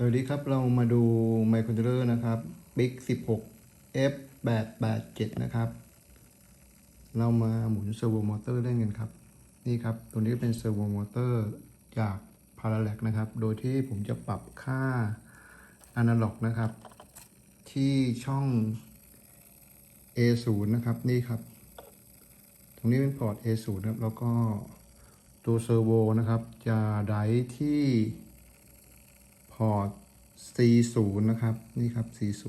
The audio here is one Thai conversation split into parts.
สวัสดีครับเรามาดูไมโครคอนโทรลเลอร์นะครับ Big 16 F 8 8 7นะครับ เรามาหมุนเซอร์โวมอเตอร์ได้เงินครับ นี่ครับ ตัวนี้เป็นเซอร์โวมอเตอร์จาก Parallax นะครับ โดยที่ผมจะปรับค่า Analog นะครับ ที่ช่อง A0 นะครับ นี่ครับ ตรงนี้เป็นพอร์ต A0 ครับ แล้วก็ตัวเซอร์โวนะครับ จะไดที่ พอร์ต C0 นะครับ นี่ครับ C0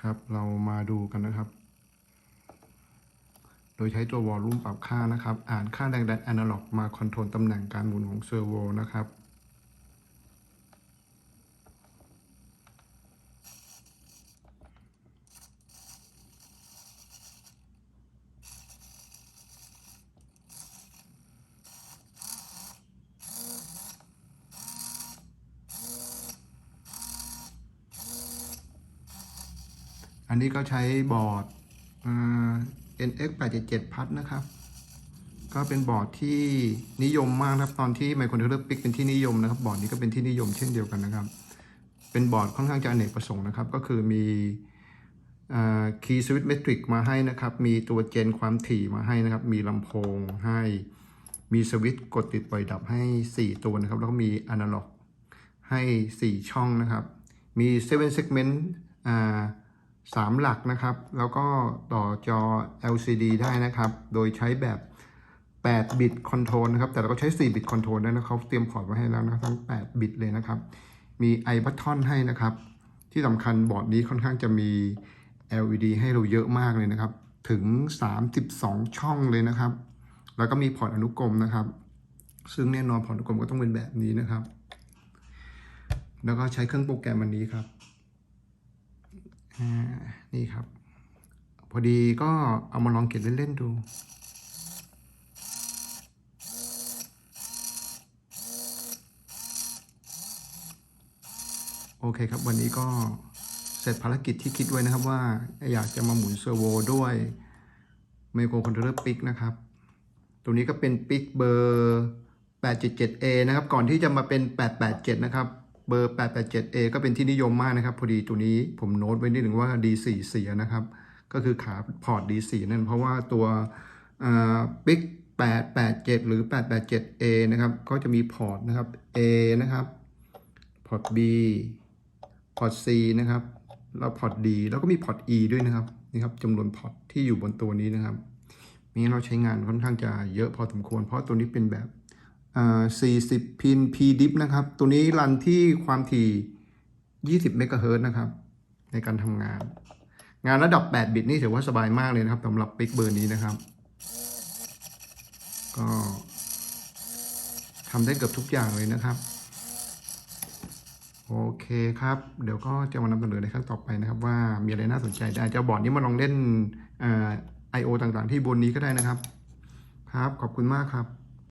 ครับ เรามาดูกันนะครับ โดยใช้ตัววอลลุ่มปรับค่านะครับ อ่านค่าแรงดันอนะล็อกมาคอนโทรลตำแหน่งการหมุนของเซอร์โวนะครับ อันนี้ก็ใช้บอร์ด NX 877พัดนะครับ ก็เป็นบอร์ดที่นิยมมากนะครับ ตอนที่ไมโครคอนโทรลเลอร์ปิกเป็นที่นิยมนะครับ บอร์ดนี้ก็เป็นที่นิยมเช่นเดียวกันนะครับ เป็นบอร์ดค่อนข้างจะอเนกประสงค์นะครับ ก็คือมีคีย์สวิตช์เมทริกมาให้นะครับ มีตัวเจนความถี่มาให้นะครับ มีลำโพงให้ มีสวิตช์กดติดปล่อยดับให้ 4 ตัวนะครับ แล้วก็มีอนาล็อกให้ 4 ช่องนะครับ มี 7 segment อ่า สามหลักนะครับ แล้วก็ต่อจอ LCD ได้นะครับ โดยใช้แบบ 8 บิตคอนโทรลนะครับ แต่เราก็ใช้ 4 บิตคอนโทรลได้นะเขาเตรียมพอร์ตไว้ให้แล้วนะทั้ง 8 บิตเลยนะครับ มี i บัตทอนให้นะครับ ที่สำคัญบอร์ดนี้ค่อนข้างจะมี LED ให้เราเยอะมากเลยนะครับ ถึง 32 ช่องเลยนะครับ แล้วก็มีพอร์ตอนุกรมนะครับ ซึ่งแน่นอนพอร์ตอนุกรมก็ต้องเป็นแบบนี้นะครับ แล้วก็ใช้เครื่องโปรแกรมอันนี้ครับ นี่ครับ พอดีก็เอามาลองเก็บเล่น ๆ ดูโอเคครับ วันนี้ก็เสร็จภารกิจที่คิดไว้นะครับว่าอยากจะมาหมุนเซอร์โวด้วยไมโครคอนโทรลเลอร์ปิกนะครับตัวนี้ก็เป็นปิกเบอร์ 877A นะครับ ก่อนที่จะมาเป็น 887 นะครับ เบอร์ 887A ก็เป็นที่นิยมมากนะครับ พอดีตัวนี้ผมโน้ตไว้นิดหนึ่งว่า D4 เสียนะครับ ก็คือขาพอร์ต D4 นั่นเพราะว่าตัวปิก887 หรือ 887A นะครับ ก็จะมีพอร์ตนะครับ A นะครับ พอร์ต B พอร์ต C นะครับ แล้วพอร์ต D แล้วก็มีพอร์ต E ด้วยนะครับนี่ครับจำนวนพอร์ตที่อยู่บนตัวนี้นะครับมีเราใช้งานค่อนข้างจะเยอะพอสมควร เพราะตัวนี้เป็นแบบ 40 พิน P dip นะครับ ตัวนี้รันที่ความถี่ 20 เมกะเฮิรตซ์นะครับ ในการทำงาน งานระดับ 8 บิตนี่ถือว่าสบายมากเลยนะครับสำหรับปิกเบอร์นี้นะครับ ก็ทำได้เกือบทุกอย่างเลยนะครับ โอเคครับ เดี๋ยวก็จะมานำเสนอในครั้งต่อไปนะครับ ว่ามีอะไรน่าสนใจได้จะบอร์ดนี้มาลองเล่นไอโอต่างๆ ที่บนนี้ก็ได้นะครับ ครับ ขอบคุณมากครับ